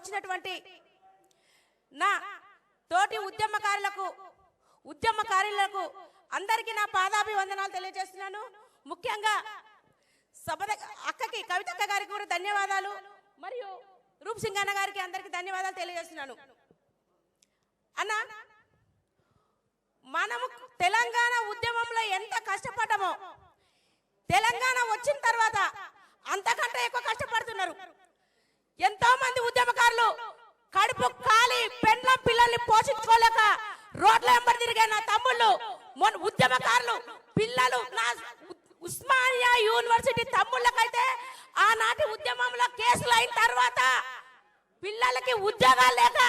వచ్చినటువంటి నా తోటి ఉద్యమకారులకు ఉద్యమకారులకు అందరికీ నా పాదాభివందనాలు తెలియజేస్తున్నాను. ముఖ్యంగా సభ అక్కకి కవితక్క గారికి కూడా ధన్యవాదాలు. మరియు రూప్ సింగ్ అన్న గారికి అందరికీ ధన్యవాదాలు తెలియజేస్తున్నాను. అన్న మనము తెలంగాణ ఉద్యమంలో ఎంత కష్టపడ్డామో తెలంగాణ వచ్చిన తర్వాత అంతకంటే ఎక్కువ కష్టపడుతున్నారు. ఎంతో మంది రోడ్ల వెంబడి తిరిగే నా తమ్ముళ్ళు. మొన్న ఉద్యమకారులు పిల్లలు నా ఉస్మానియా యూనివర్సిటీ తమ్ముళ్ళకైతే ఆనాటి ఉద్యమంలో కేసులు అయిన తర్వాత పిల్లలకి ఉద్యోగాలు లేక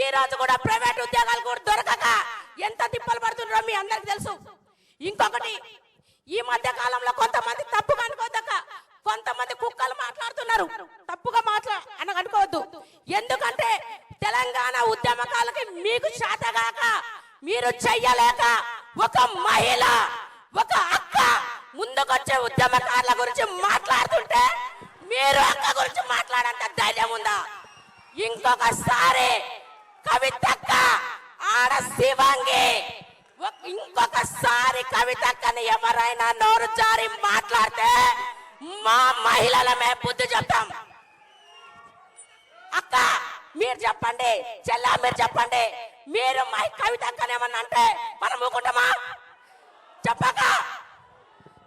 ఈ రోజు కూడా ప్రైవేట్ ఉద్యోగాలు కూడా దొరకక ఎంత తిప్పలు పడుతున్నారో మీ అందరికి తెలుసు. ఇంకొకటి ఈ మధ్య కాలంలో కొంతమంది తెలంగాణ ఉద్యమకాలకి మీకు చేతగాక మీరు చెయ్యలేక ఒక మహిళ ఒక అక్క ముందుకొచ్చే ఉద్యమకారుల గురించి మాట్లాడుతుంటే మీరు అక్క గురించి మాట్లాడంత ధైర్యం ఉందా? ఇంకొకసారి కవితక్క ఆడ శివాంగి ఇంకొకసారి కవితక్కని ఎవరైనా నోరు జారి మాట్లాడితే మా మహిళలమే బుద్ధి చెప్తాం. అక్క మీరు చెప్పండి చెల్ల మీరు చెప్పండి. మీరు మా కవిత ఏమన్నా అంటే మనం ఊకుంటామా చెప్పక.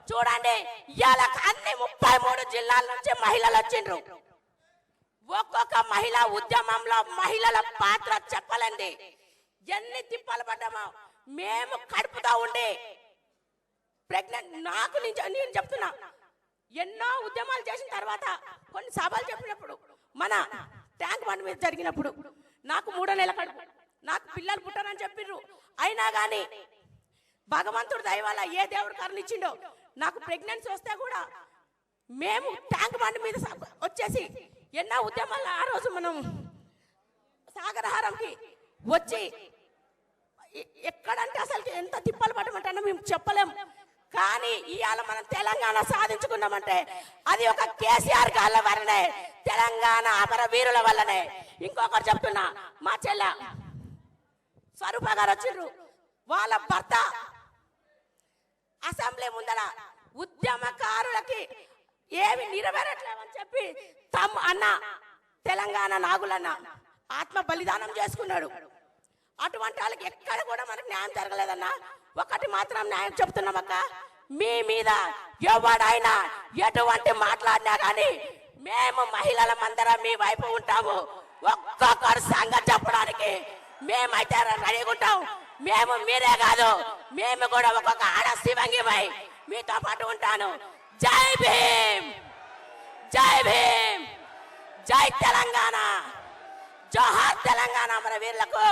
చూడండి ఇవాళ అన్ని ముప్పై మూడు జిల్లాల నుంచి మహిళలు వచ్చిండ్రు. ఒక్కొక్క మహిళ ఉద్యమంలో మహిళల పాత్ర చెప్పలేంది ఎన్ని తిప్పలు పడ్డామో. మేము కడుపుతా ఉండి ప్రెగ్నెంట్ నాకు నేను నేను చెప్తున్నా. ఎన్నో ఉద్యమాలు చేసిన తర్వాత కొన్ని సభలు చెప్పినప్పుడు మన ట్యాంక్ బండ్ మీద జరిగినప్పుడు నాకు మూడో నెల కడుపు. నాకు పిల్లలు పుట్టారని చెప్పిర్రు. అయినా కానీ భగవంతుడు దయవల్ల ఏ దేవుడు కరుణిచ్చిండో నాకు ప్రెగ్నెన్సీ వస్తే కూడా మేము ట్యాంక్ బండ్ మీద వచ్చేసి ఎన్నో ఉద్యమాలు ఆ రోజు మనం సాగరహారంకి వచ్చి ఎక్కడంటే అసలు ఎంత తిప్పలు పడమంటే మేము చెప్పలేం. కానీ ఇవాళ మనం తెలంగాణ సాధించుకున్నామంటే అది ఒక కేసీఆర్ గాళ్ళ వల్లనే తెలంగాణ అమర వీరుల వల్లనే. ఇంకొకరు చెప్తున్నా మా చెల్లె స్వరూప గారు వచ్చిండ్రు వాళ్ళ భర్త అసెంబ్లీ ముందర ఉద్యమకారులకి ఏమి నెరవేరట్లేవని చెప్పి తమ్ అన్న తెలంగాణ నాగులన్న ఆత్మ బలిదానం చేసుకున్నాడు. అటువంటి వాళ్ళకి ఎక్కడ కూడా మనకు న్యాయం జరగలేదన్నా. ఒకటి మాత్రం న్యాయం చెప్తున్నామక్క మీ మీద ఎవడైనా ఎటువంటి మాట్లాడినా కానీ మేము మహిళల మందరం మీ వైపు ఉంటాము. ఒక్కొక్కరు సంగతి చెప్పడానికి మేమైతే రెడీగా ఉంటాం. మేము మీరే కాదు మేము కూడా ఒక్కొక్క ఆడ శివంగిపై మీతో పాటు ఉంటాను. జై భీమ్! జై భీమ్! జై తెలంగాణ! జోహార్ తెలంగాణ మన వీళ్ళకు